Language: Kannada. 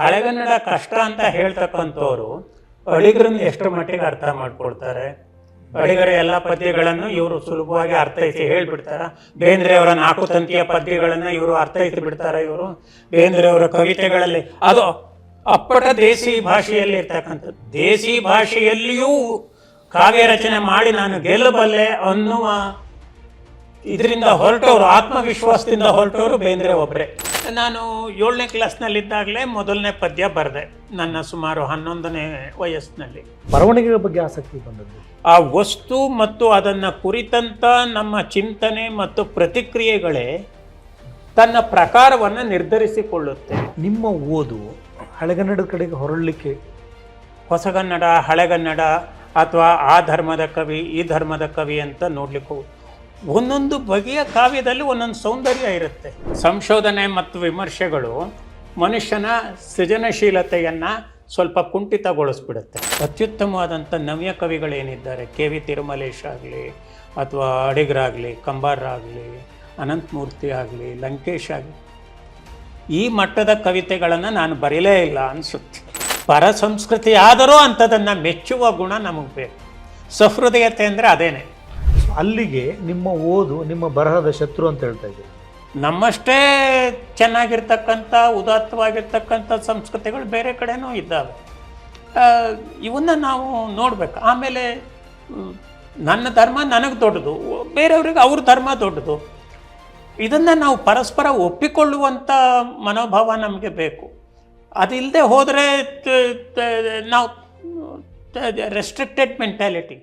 ಹಳೆಗನ್ನಡ ಕಷ್ಟ ಅಂತ ಹೇಳ್ತಕ್ಕಂಥವ್ರು ಅಡಿಗರನ್ನ ಎಷ್ಟು ಮಟ್ಟಿಗೆ ಅರ್ಥ ಮಾಡ್ಕೊಳ್ತಾರೆ? ಅಡಿಗರ ಎಲ್ಲ ಪದ್ಯಗಳನ್ನು ಇವರು ಸುಲಭವಾಗಿ ಅರ್ಥೈಸಿ ಹೇಳ್ಬಿಡ್ತಾರ. ಬೇಂದ್ರೆ ಅವರ ನಾಲ್ಕು ತಂತಿಯ ಪದ್ಯಗಳನ್ನು ಇವರು ಅರ್ಥೈಸಿ ಬಿಡ್ತಾರೆ ಇವರು. ಬೇಂದ್ರೆ ಅವರ ಕವಿತೆಗಳಲ್ಲಿ ಅದು ಅಪ್ಪಟ ದೇಸಿ ಭಾಷೆಯಲ್ಲಿ ಇರ್ತಕ್ಕಂಥದ್ದು ದೇಸಿ ಭಾಷೆಯಲ್ಲಿಯೂ ಕಾವ್ಯ ರಚನೆ ಮಾಡಿ ನಾನು ಗೆಲ್ಲಬಲ್ಲೆ ಅನ್ನುವ ಇದರಿಂದ ಹೊರಟವರು, ಆತ್ಮವಿಶ್ವಾಸದಿಂದ ಹೊರಟವರು ಬೇಂದ್ರೆ ಒಬ್ಬರೇ ನಾನು ಏಳನೇ ಕ್ಲಾಸ್ನಲ್ಲಿದ್ದಾಗಲೇ ಮೊದಲನೇ ಪದ್ಯ ಬರೆದೆ ನನ್ನ ಸುಮಾರು ಹನ್ನೊಂದನೇ ವಯಸ್ಸಿನಲ್ಲಿ. ಬರವಣಿಗೆಯ ಬಗ್ಗೆ ಆಸಕ್ತಿ ಬಂದದ್ದು? ಆ ವಸ್ತು ಮತ್ತು ಅದನ್ನು ಕುರಿತಂತ ನಮ್ಮ ಚಿಂತನೆ ಮತ್ತು ಪ್ರತಿಕ್ರಿಯೆಗಳೇ ತನ್ನ ಪ್ರಕಾರವನ್ನು ನಿರ್ಧರಿಸಿಕೊಳ್ಳುತ್ತೆ. ನಿಮ್ಮ ಓದು ಹಳೆಗನ್ನಡದ ಕಡೆಗೆ ಹೊರಳಲಿಕ್ಕೆ ಹೊಸಗನ್ನಡ ಹಳೆಗನ್ನಡ ಅಥವಾ ಆ ಧರ್ಮದ ಕವಿ ಈ ಧರ್ಮದ ಕವಿ ಅಂತ ನೋಡ್ಲಿಕ್ಕೆ ಹೋಗ್- ಒಂದೊಂದು ಬಗೆಯ ಕಾವ್ಯದಲ್ಲಿ ಒಂದೊಂದು ಸೌಂದರ್ಯ ಇರುತ್ತೆ. ಸಂಶೋಧನೆ ಮತ್ತು ವಿಮರ್ಶೆಗಳು ಮನುಷ್ಯನ ಸೃಜನಶೀಲತೆಯನ್ನು ಸ್ವಲ್ಪ ಕುಂಠಿತಗೊಳಿಸ್ಬಿಡುತ್ತೆ. ಅತ್ಯುತ್ತಮವಾದಂಥ ನವ್ಯ ಕವಿಗಳೇನಿದ್ದಾರೆ? ಕೆ ವಿ ತಿರುಮಲೇಶ್ ಆಗಲಿ ಅಥವಾ ಅಡಿಗರಾಗಲಿ ಕಂಬಾರರಾಗಲಿ ಅನಂತಮೂರ್ತಿ ಆಗಲಿ, ಲಂಕೇಶ್ ಆಗಲಿ. ಈ ಮಟ್ಟದ ಕವಿತೆಗಳನ್ನು ನಾನು ಬರೀಲೇ ಇಲ್ಲ ಅನಿಸುತ್ತೆ. ಪರ ಸಂಸ್ಕೃತಿ ಆದರೂ ಅಂಥದನ್ನು ಮೆಚ್ಚುವ ಗುಣ ನಮಗೆ ಬೇಕು. ಸಹೃದಯತೆ ಅಂದರೆ ಅದೇನೆ. ಅಲ್ಲಿಗೆ ನಿಮ್ಮ ಓದು, ನಿಮ್ಮ ಬರಹದ ಶತ್ರು ಅಂತ ಹೇಳ್ತಾ ಇದ್ದೀರಿ? ನಮ್ಮಷ್ಟೇ ಚೆನ್ನಾಗಿರ್ತಕ್ಕಂಥ, ಉದಾತ್ತವಾಗಿರ್ತಕ್ಕಂಥ ಸಂಸ್ಕೃತಿಗಳು ಬೇರೆ ಕಡೆನೂ ಇದ್ದಾವೆ. ಇವನ್ನು ನಾವು ನೋಡ್ಬೇಕು. ಆಮೇಲೆ ನನ್ನ ಧರ್ಮ ನನಗೆ ದೊಡ್ಡದು, ಬೇರೆಯವ್ರಿಗೆ ಅವ್ರ ಧರ್ಮ ದೊಡ್ಡದು. ಇದನ್ನು ನಾವು ಪರಸ್ಪರ ಒಪ್ಪಿಕೊಳ್ಳುವಂಥ ಮನೋಭಾವ ನಮಗೆ ಬೇಕು. ಅದಿಲ್ಲದೆ ಹೋದರೆ ನಾವು ರೆಸ್ಟ್ರಿಕ್ಟೆಡ್ ಮೆಂಟ್ಯಾಲಿಟಿ